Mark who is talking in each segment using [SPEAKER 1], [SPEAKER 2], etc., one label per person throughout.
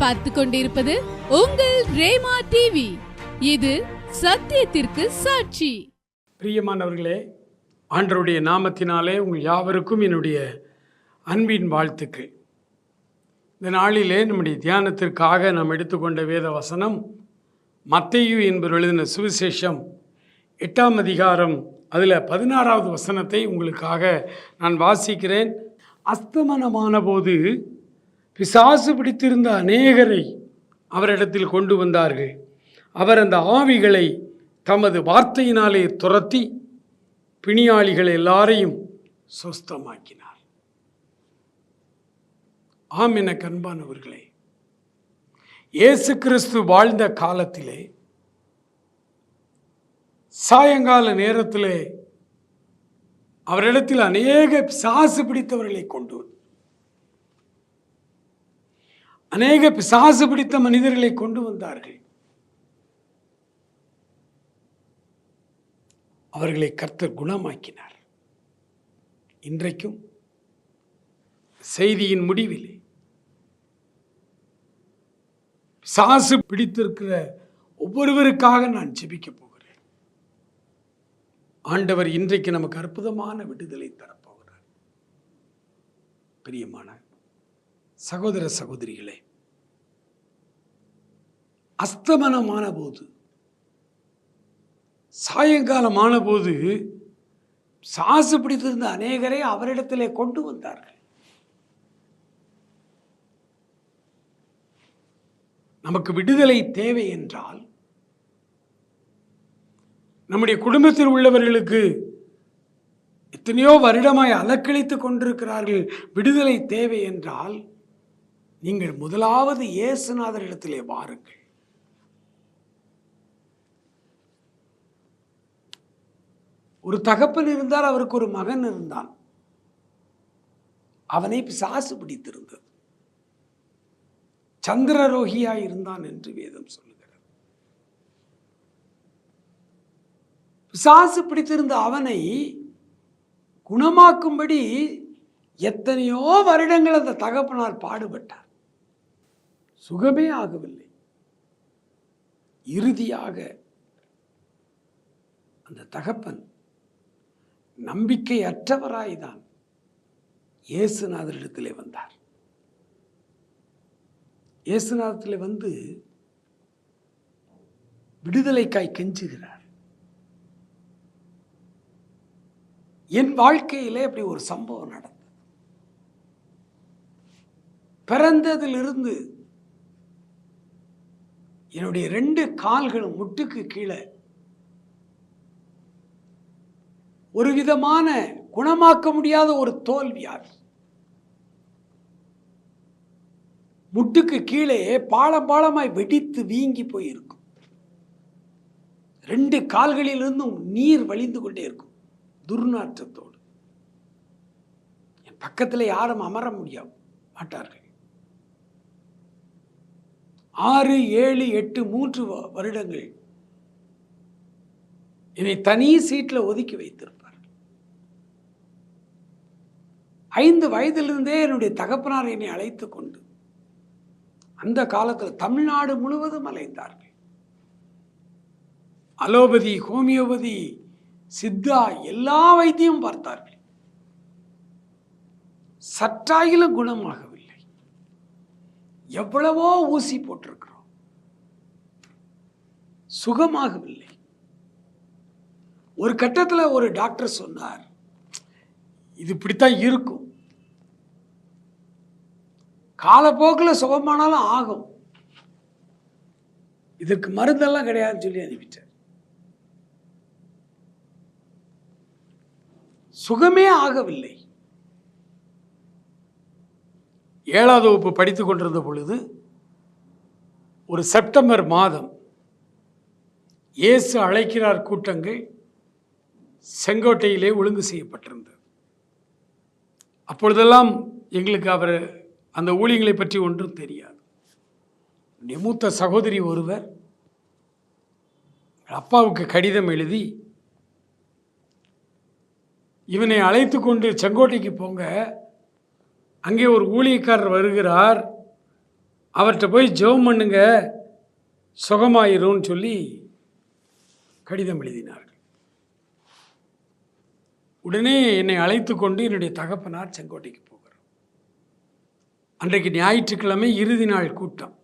[SPEAKER 1] பார்த்து கொண்டிருப்பது உங்கள் ரேமா டிவி இது சத்தியத்திற்கு சாட்சி.
[SPEAKER 2] பிரியமானவர்களே ஆண்டருடைய நாமத்தினாலே உங்கள் யாவருக்கும் என்னுடைய அன்பின் வாழ்த்துக்கள். இந்த நாளிலே நம்முடைய தியானத்திற்காக நாம் எடுத்துக்கொண்ட வேத வசனம் மத்தையு என்பவர் எழுதின சுவிசேஷம் எட்டாம் அதிகாரம் அதில் பதினாறாவது வசனத்தை உங்களுக்காக நான் வாசிக்கிறேன். அஸ்தமனமான போது பிசாசு பிடித்திருந்த அநேகரை அவரிடத்தில் கொண்டு வந்தார்கள். அவர் அந்த ஆவிகளை தமது வார்த்தையினாலே துரத்தி பிணியாளிகள் எல்லாரையும் சொஸ்தமாக்கினார். ஆம் என கண்பானவர்களே இயேசு கிறிஸ்து வாழ்ந்த காலத்திலே சாயங்கால நேரத்திலே அவரிடத்தில் அநேக பிசாசு பிடித்தவர்களை கொண்டு வந்து அநேக பிசாசு பிடித்த மனிதர்களை கொண்டு வந்தார்கள். அவர்களை கர்த்தர் குணமாக்கினார். இன்றைக்கும் செய்தியின் முடிவிலே சாசு பிடித்திருக்கிற ஒவ்வொருவருக்காக நான் ஜெபிக்க போகிறேன். ஆண்டவர் இன்றைக்கு நமக்கு அற்புதமான விடுதலை தரப்போகிறார். பிரியமான சகோதர சகோதரிகளே அஸ்தமனமான போது சாயங்காலமான போது சாசு பிடித்திருந்த அநேகரை அவரிடத்திலே கொண்டு வந்தார்கள். நமக்கு விடுதலை தேவை என்றால் நம்முடைய குடும்பத்தில் உள்ளவர்களுக்கு எத்தனையோ வருடமாய் அலக்களித்துக் கொண்டிருக்கிறார்கள். விடுதலை தேவை என்றால் நீங்கள் முதலாவது இயேசுநாதரிடத்திலே வாருங்கள். ஒரு தகப்பன் இருந்தால் அவருக்கு ஒரு மகன் இருந்தான். அவனை பிசாசு பிடித்திருந்தது. சந்திரரோகியாய் இருந்தான் என்று வேதம் சொல்லுகிறது. பிசாசு பிடித்திருந்த அவனை குணமாக்கும்படி எத்தனையோ வருடங்கள் அந்த தகப்பனார் பாடுபட்டார். சுகமே ஆகவில்லை. இறுதியாக அந்த தகப்பன் நம்பிக்கையற்றவராய்தான் இயேசுநாதரிடத்திலே வந்தார். இயேசுநாதத்தில் வந்து விடுதலைக்காய் கெஞ்சுகிறார். என் வாழ்க்கையிலே அப்படி ஒரு சம்பவம் நடந்தது. பிறந்ததிலிருந்து என்னுடைய ரெண்டு கால்களும் முட்டுக்கு கீழே. ஒரு விதமான குணமாக்க முடியாத ஒரு தோல்வியார் முட்டுக்கு கீழே பாலம் பாலமாய் வெடித்து வீங்கி போயிருக்கும். ரெண்டு கால்களிலிருந்தும் நீர் வழிந்து கொண்டே இருக்கும் துர்நாற்றத்தோடு. என் பக்கத்தில் யாரும் அமர முடியாது மாட்டார்கள். ஆறு ஏழு எட்டு மூன்று வருடங்கள் என்னை தனி சீட்டில் ஒதுக்கி வைத்திருப்பார். ஐந்து வயதிலிருந்தே என்னுடைய தகப்பனார் என்னை அழைத்து கொண்டு அந்த காலத்தில் தமிழ்நாடு முழுவதும் அலைந்தார்கள். அலோபதி ஹோமியோபதி சித்தா எல்லா வைத்தியம் பார்த்தார்கள். சற்றாயிலும் குணமாகவில்லை. எவ்வளவோ ஊசி போட்டிருக்கிறோம். சுகமாகவில்லை. ஒரு கட்டத்தில் ஒரு டாக்டர் சொன்னார் இது இப்படித்தான் இருக்கும். காலப்போக்கில் சுகமானாலும் ஆகும். இதற்கு மருந்தெல்லாம் கிடையாதுன்னு சொல்லி அனுப்பிட்டார். சுகமே ஆகவில்லை. ஏழாவது வகுப்பு படித்துக் கொண்டிருந்த பொழுது ஒரு செப்டம்பர் மாதம் இயேசு அழைக்கிறார் கூட்டங்கள் செங்கோட்டையிலே ஒழுங்கு செய்யப்பட்டிருந்தது. அப்பொழுதெல்லாம் எங்களுக்கு அவர் அந்த ஊழியங்களை பற்றி ஒன்றும் தெரியாது. என்னுடைய மூத்த சகோதரி ஒருவர் அப்பாவுக்கு கடிதம் எழுதி இவனை அழைத்து கொண்டு செங்கோட்டைக்கு போங்க அங்கே ஒரு ஊழியக்காரர் வருகிறார். அவர்கிட்ட போய் ஜெபம் பண்ணுங்க சுகமாயிரும்னு சொல்லி கடிதம் எழுதினார்கள். உடனே என்னை அழைத்து கொண்டு என்னுடைய தகப்பனார் செங்கோட்டைக்கு போகிறார் அன்றைக்கு ஞாயிற்றுக்கிழமை இறுதி நாள் கூட்டம்.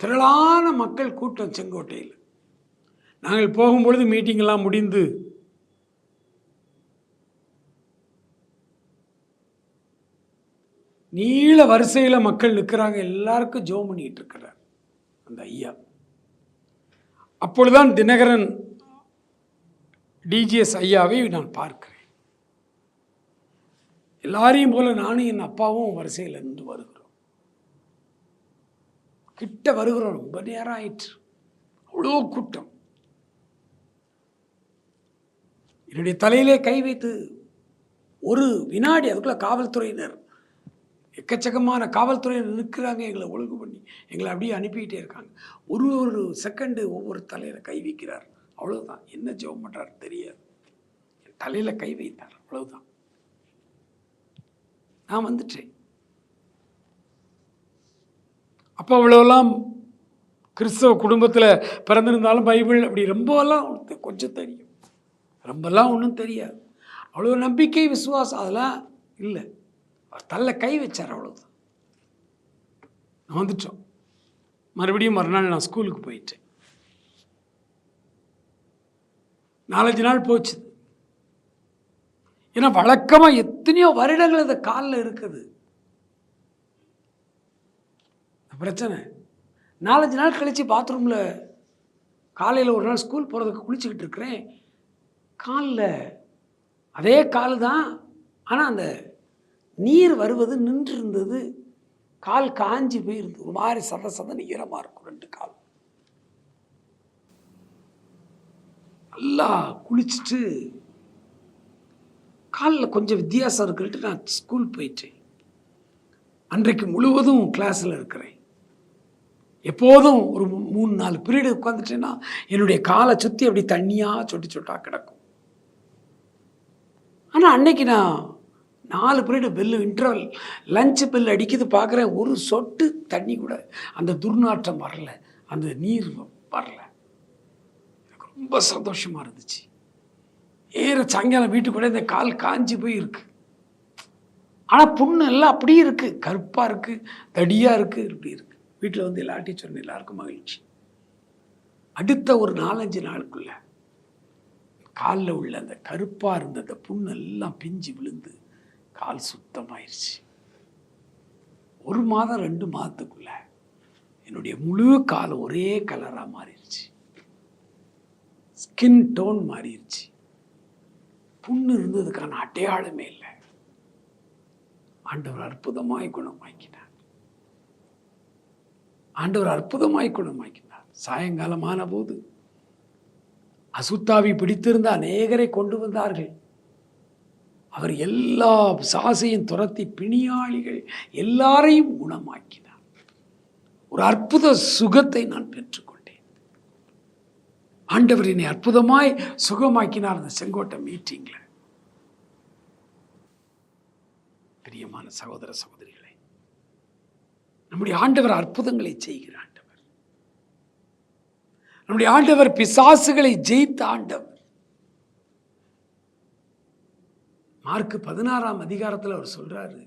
[SPEAKER 2] திரளான மக்கள் கூட்டம் செங்கோட்டையில். நாங்கள் போகும்பொழுது மீட்டிங்கெல்லாம் முடிந்து நீள வரிசையில் மக்கள் நிற்கிறாங்க எல்லாருக்கும் ஜோ பண்ணிட்டு இருக்கிறார். அந்த ஐயா. அப்பொழுதுதான் தினகரன் டிஜிஎஸ் ஐயாவை நான் பார்க்கிறேன். எல்லாரையும் போல நானும் என் அப்பாவும் வரிசையில் இருந்து வருகிறோம். கிட்ட வருகிறோம். ரொம்ப நேரம் ஆயிற்று. அவ்வளோ கூட்டம். என்னுடைய தலையிலே கை வைத்து ஒரு வினாடி அதுக்குள்ள காவல்துறையினர் எக்கச்சக்கமான காவல்துறையில் நிற்கிறாங்க எங்களை ஒழுங்கு பண்ணி எங்களை அப்படியே அனுப்பிக்கிட்டே இருக்காங்க. ஒரு ஒரு செகண்டு ஒவ்வொரு தலையில் கை வைக்கிறார். அவ்வளோதான் என்ன ஜெபம் பண்ணுறார் தெரியாது. தலையில் கை வைத்தார். அவ்வளோதான் நான் வந்துட்டேன். அப்போ அவ்வளோலாம் கிறிஸ்தவ குடும்பத்தில் பிறந்திருந்தாலும் பைபிள் அப்படி ரொம்பலாம் கொஞ்சம் தெரியும். ரொம்பலாம் ஒன்றும் தெரியாது. அவ்வளோ நம்பிக்கை விசுவாசம் அதெல்லாம் இல்லை. அவர் தள்ள கை வச்சார் அவ்வளோதான் நான் வந்துட்டோம். மறுபடியும் மறுநாள் நான் ஸ்கூலுக்கு போயிட்டேன். நாலஞ்சு நாள் போச்சு. ஏன்னா வழக்கமாக எத்தனையோ வருடங்கள் இந்த காலில் இருக்குது. பிரச்சனை. நாலஞ்சு நாள் கழித்து பாத்ரூமில் காலையில் ஒரு நாள் ஸ்கூல் போகிறதுக்கு குளிச்சுக்கிட்டு இருக்கிறேன். காலில் அதே கால் தான். ஆனால் அந்த நீர் வருவது நின்று இருந்தது கால் காஞ்சி போயிருந்தது ஒரு மாதிரி சத சதன ஈரமாக இருக்கும் ரெண்டு கால். நல்லா குளிச்சுட்டு காலில் கொஞ்சம் வித்தியாசம் இருக்குன்ட்டு நான் ஸ்கூல் போயிட்டேன் அன்றைக்கு முழுவதும் கிளாஸில் இருக்கிறேன். எப்போதும் ஒரு மூணு நாலு பீரியடு உட்காந்துட்டேன்னா என்னுடைய காலை சுற்றி அப்படி தண்ணியாக சொட்டி சொட்டா கிடக்கும். ஆனால் அன்னைக்கு நான் நாலு period bell interval lunch bell அடிக்குது பார்க்குறேன் ஒரு சொட்டு தண்ணி கூட அந்த துர்நாற்றம் வரல. அந்த நீர் வரல. எனக்கு ரொம்ப சந்தோஷமாக இருந்துச்சு. ஏற சாயங்காலம் வீட்டுக்குள்ளே இந்த கால் காஞ்சி போய் இருக்கு. ஆனால் புண்ணு எல்லாம் அப்படியே இருக்குது கருப்பாக இருக்குது தடியாக இருக்குது இப்படி இருக்கு. வீட்டில் வந்து எல்லார்ட்டையும் சொன்னேன் எல்லாருக்கும் மகிழ்ச்சி. அடுத்த ஒரு நாலஞ்சு நாளுக்குள்ள காலில் உள்ள அந்த கருப்பாக இருந்த அந்த புண்ணு எல்லாம் பிஞ்சு விழுந்து கால் சுத்தமாயிருச்சு. ஒரு மாதம் ரெண்டு மாதத்துக்குள்ள என்னுடைய முழு கால் ஒரே கலராக மாறிடுச்சு. ஸ்கின் டோன் மாறிடுச்சு. புண்ணு இருந்ததுக்கான அடையாளமே இல்லை. ஆண்டவர் அற்புதமாய் குணமாக்கினார். ஆண்டவர் அற்புதமாய் குணமாக்கினார். சாயங்காலமான போது அசுத்தாவி பிடித்திருந்த அநேகரை கொண்டு வந்தார்கள். அவர் எல்லா சாசையும் துரத்தி பிணியாளிகள் எல்லாரையும் குணமாக்கினார். ஒரு அற்புத சுகத்தை நான் பெற்றுக்கொண்டேன். ஆண்டவர் என்னை அற்புதமாய் சுகமாக்கினார் அந்த செங்கோட்டை மீட்டிங்கில். பிரியமான சகோதர சகோதரிகளை நம்முடைய ஆண்டவர் அற்புதங்களை செய்கிற ஆண்டவர். நம்முடைய ஆண்டவர் பிசாசுகளை ஜெயித்த ஆண்டவர். மார்க் பதினாறாம் அதிகாரத்தில் அவர் சொல்கிறாரு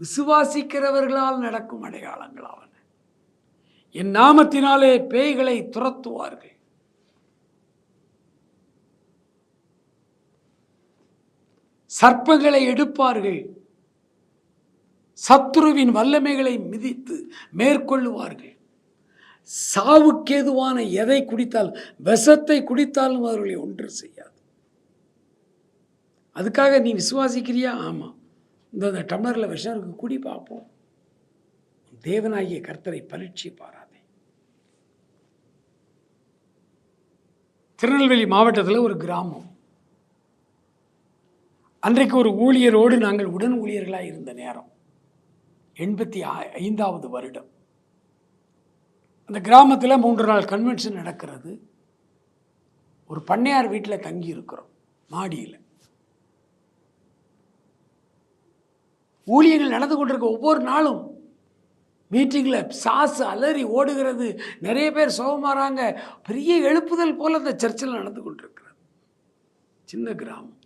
[SPEAKER 2] விசுவாசிக்கிறவர்களால் நடக்கும் அடையாளங்களாவன என் நாமத்தினாலே பேய்களை துரத்துவார்கள். சர்ப்பங்களை எடுப்பார்கள். சத்ருவின் வல்லமைகளை மிதித்து மேற்கொள்ளுவார்கள். சாவுக்கேதுவான எதை குடித்தால் விஷத்தை குடித்தாலும் அவர்களை ஒன்று செய்யாது. அதுக்காக நீ விசுவாசிக்கிறியா? ஆமாம் இந்த டம்ளரில் விஷம் இருக்கு குடி பார்ப்போம் தேவனாகிய கர்த்தரை பரீட்சி பாராதே. திருநெல்வேலி மாவட்டத்தில் ஒரு கிராமம். அன்றைக்கு ஒரு ஊழியரோடு நாங்கள் உடன் ஊழியர்களாக இருந்த நேரம். எண்பத்தி ஐ- ஐந்தாவது வருடம். அந்த கிராமத்தில் மூன்று நாள் கன்வென்ஷன் நடக்கிறது. ஒரு பண்ணையார் வீட்டில் தங்கி இருக்கிறோம் மாடியில். ஊழியர்கள் நடந்து கொண்டிருக்க ஒவ்வொரு நாளும் மீட்டிங்கில் சாசு அலறி ஓடுகிறது. நிறைய பேர் சுகமாறாங்க பெரிய எழுப்புதல் போல் அந்த சர்ச்சில் நடந்து கொண்டிருக்கிறது. சின்ன கிராமம்.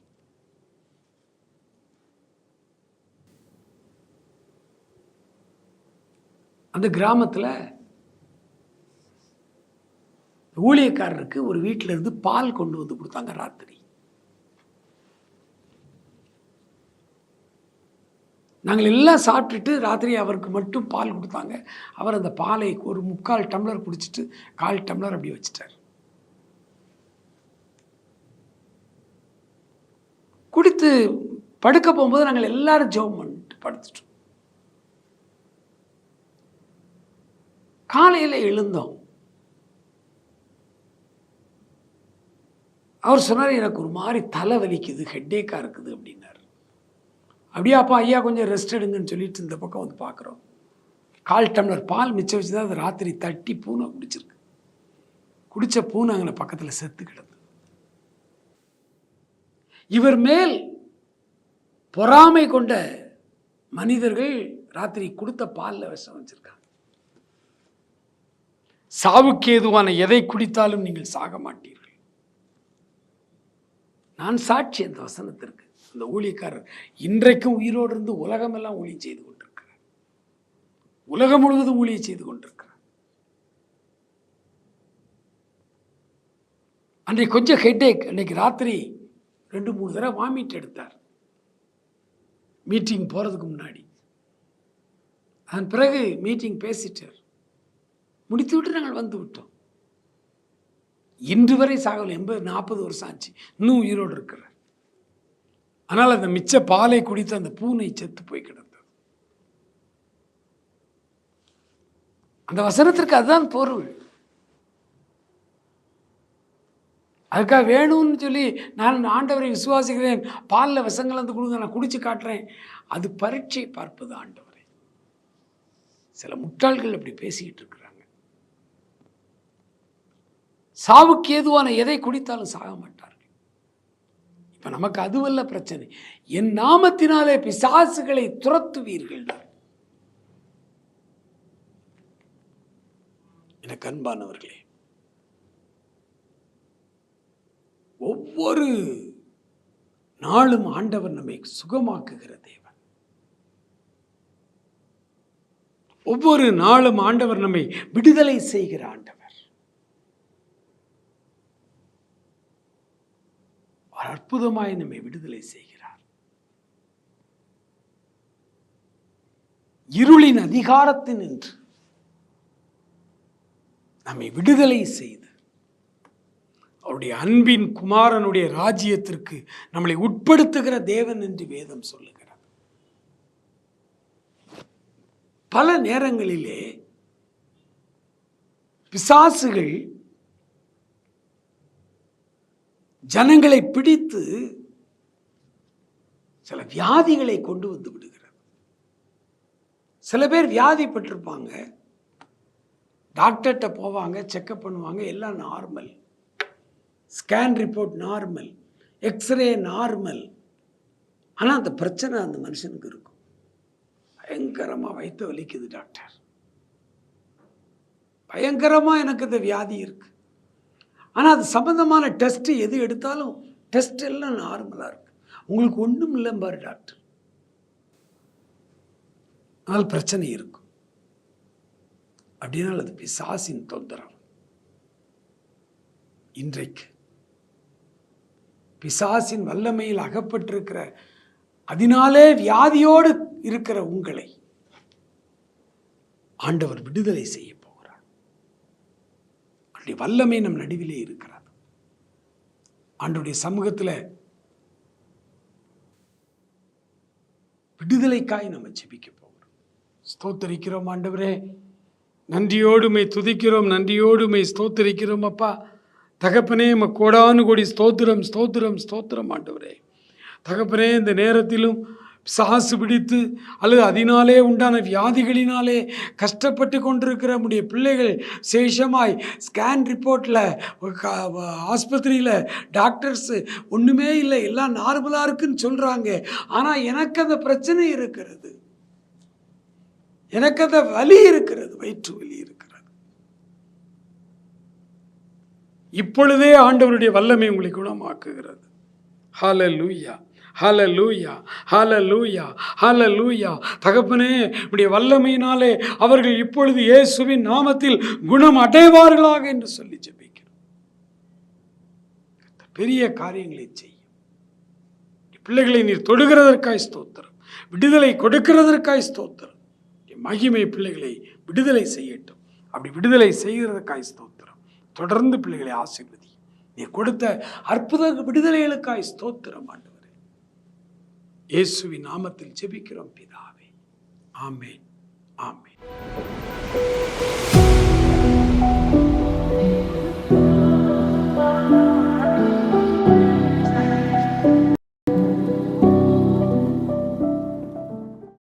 [SPEAKER 2] அந்த கிராமத்தில் ஊழியக்காரருக்கு ஒரு வீட்டிலேருந்து பால் கொண்டு வந்து கொடுத்தாங்க ராத்திரி. நாங்கள் எல்லாம் சாப்பிட்டுட்டு ராத்திரி அவருக்கு மட்டும் பால் கொடுத்தாங்க. அவர் அந்த பாலை ஒரு முக்கால் டம்ளர் குடிச்சிட்டு கால் டம்ளர் அப்படி வச்சிட்டார். குடித்து படுக்க போகும்போது நாங்கள் எல்லாரும் ஜோம் பண்ணிட்டு படுத்துட்டோம். காலையில் எழுந்தோம். அவர் சொன்னார் எனக்கு ஒரு மாதிரி தலை வலிக்குது ஹெட்டேக்காக இருக்குது அப்படின்னு. அப்படியே அப்பா ஐயா கொஞ்சம் ரெஸ்ட் எடுங்கன்னு சொல்லிட்டு இந்த பக்கம் வந்து பார்க்குறோம். கால் டம்ளர் பால் மிச்சம் வச்சு தான் அது ராத்திரி தட்டி பூனை குடிச்சிருக்கு. குடித்த பூனை அங்கே பக்கத்தில் செத்து கிடந்தது இவர் மேல் பொறாமை கொண்ட மனிதர்கள் ராத்திரி கொடுத்த பாலில் விஷம் வச்சிருக்காங்க. சாவுக்கு ஏதுவான எதை குடித்தாலும் நீங்கள் சாக மாட்டீர்கள். நான் சாட்சி அந்த வசனத்திற்கு. அந்த ஊழியக்காரர் இன்றைக்கும் உயிரோடு இருந்து உலகமெல்லாம் ஊழியம் செய்து கொண்டிருக்கிறார். உலகம் முழுவதும் ஊழியம் செய்து கொண்டிருக்கிறார். அன்றைக்கு கொஞ்சம் ஹெட்டேக் அன்னைக்கு ராத்திரி ரெண்டு மூணு தடவை வாமிட் எடுத்தார். மீட்டிங் போகிறதுக்கு முன்னாடி. அதன் பிறகு மீட்டிங் பேசிட்டார். முடித்து விட்டு நாங்கள் வந்து விட்டோம். இன்று வரை சாகல எண்பது நாற்பது வருஷம் ஆச்சு. இன்னும் உயிரோடு இருக்கிறார். ஆனால் அந்த மிச்ச பாலை குடித்து அந்த பூனை செத்து போய் கிடந்தது. அந்த வசனத்திற்கு அதுதான் பொருள். அதுக்காக வேணும்னு சொல்லி நான் ஆண்டவரை விசுவாசிக்கிறேன் பாலில் விஷங்கள் வந்து கொடுங்க நான் குடிச்சு காட்டுறேன். அது பரீட்சை பார்ப்பது ஆண்டவரை. சில முட்டாள்கள் அப்படி பேசிக்கிட்டு இருக்கிறாங்க. சாவுக்கு ஏதுவான எதை குடித்தாலும் சாக மாட்டேன் இப்போ நமக்கு அதுவல்ல பிரச்சனை. என் நாமத்தினாலே பிசாசுகளை துரத்துவீர்கள் எனக்கு அன்பானவர்களே ஒவ்வொரு நாளும் ஆண்டவர் நம்மை சுகமாக்குகிற தேவன். ஒவ்வொரு நாளும் ஆண்டவர் நம்மை விடுதலை செய்கிற ஆண்டவர். அவர் அற்புதமாய் நம்மை விடுதலை செய்கிறார். இருளின் அதிகாரத்தின் நின்று நம்மை விடுதலை செய்து அவருடைய அன்பின் குமாரனுடைய ராஜ்யத்திற்கு நம்மளை உட்படுத்துகிற தேவன் என்று வேதம் சொல்லுகிறார் பல நேரங்களிலே பிசாசுகள் ஜனங்களை பிடித்து சில வியாதிகளை கொண்டு வந்து விடுகிறது. சில பேர் வியாதிப்பட்டிருப்பாங்க டாக்டர்கிட்ட போவாங்க செக்கப் பண்ணுவாங்க எல்லாம் normal. Scan report normal. X-ray normal. ஆனால் அந்த பிரச்சனை அந்த மனுஷனுக்கு இருக்கும். பயங்கரமாக வயிற்று வலிக்குது டாக்டர். பயங்கரமாக எனக்கு இந்த வியாதி இருக்குது ஆனால் அது சம்மந்தமான டெஸ்ட்டு எது எடுத்தாலும் டெஸ்ட் எல்லாம் நார்மலாக இருக்கு. உங்களுக்கு ஒன்றும் இல்லை பாரு டாக்டர் ஆனால் பிரச்சனை இருக்கும். அப்படின்னால் அது பிசாசின் தொந்தரவு. இன்றைக்கு பிசாசின் வல்லமையில் அகப்பட்டிருக்கிற அதனாலே வியாதியோடு இருக்கிற உங்களை ஆண்டவர் விடுதலை செய்யும். அவருடைய வல்லமை நம் நடுவிலே இருக்கிறார் ஆண்டுடைய சமூகத்தில் விடுதலைக்காய் நம்ம ஜெபிக்க போகிறோம். ஸ்தோத்தரிக்கிறோம் ஆண்டவரே. நன்றியோடுமை துதிக்கிறோம் நன்றியோடுமை ஸ்தோத்தரிக்கிறோம் அப்பா. தகப்பனே நம்ம கோடானு கோடி ஸ்தோத்திரம் ஸ்தோத்திரம் ஸ்தோத்திரம் ஆண்டவரே. தகப்பனே இந்த நேரத்திலும் சாசு பிடித்து அல்லது அதனாலே உண்டான வியாதிகளினாலே கஷ்டப்பட்டு கொண்டிருக்கிற நம்முடைய பிள்ளைகள் சேஷமாய் ஸ்கேன் ரிப்போர்ட்டில் ஆஸ்பத்திரியில் டாக்டர்ஸு ஒன்றுமே இல்லை எல்லாம் நார்மலாக இருக்குன்னு சொல்கிறாங்க ஆனால் எனக்கு அந்த பிரச்சனை இருக்கிறது. எனக்கு அந்த வலி இருக்கிறது வயிற்று வலி இருக்கிறது. இப்பொழுதே ஆண்டவருடைய வல்லமை உங்களை குணமாக்குகிறது. ஹல லூயா ஹல லூயா ஹல லூயா தகப்பனே உடைய வல்லமையினாலே அவர்கள் இப்பொழுது இயேசுவின் நாமத்தில் குணம் அடைவார்களாக என்று சொல்லி ஜெபிக்கிறோம். பெரிய காரியங்களை செய்யும். பிள்ளைகளை நீர் தொடுகிறதற்காய் ஸ்தோத்திரம். விடுதலை கொடுக்கிறதற்காய் ஸ்தோத்திரம். என் மகிமை பிள்ளைகளை விடுதலை செய்யட்டும். அப்படி விடுதலை செய்கிறதற்காய் ஸ்தோத்திரம். தொடர்ந்து பிள்ளைகளை ஆசீர்வதி நீ கொடுத்த அற்புத விடுதலைகளுக்காய் ஸ்தோத்திரம் ஆண்டு இயேசுவி நாமத்தில் ஜெபிக்கிறோம் பிதாவே. ஆமேன். ஆமேன்.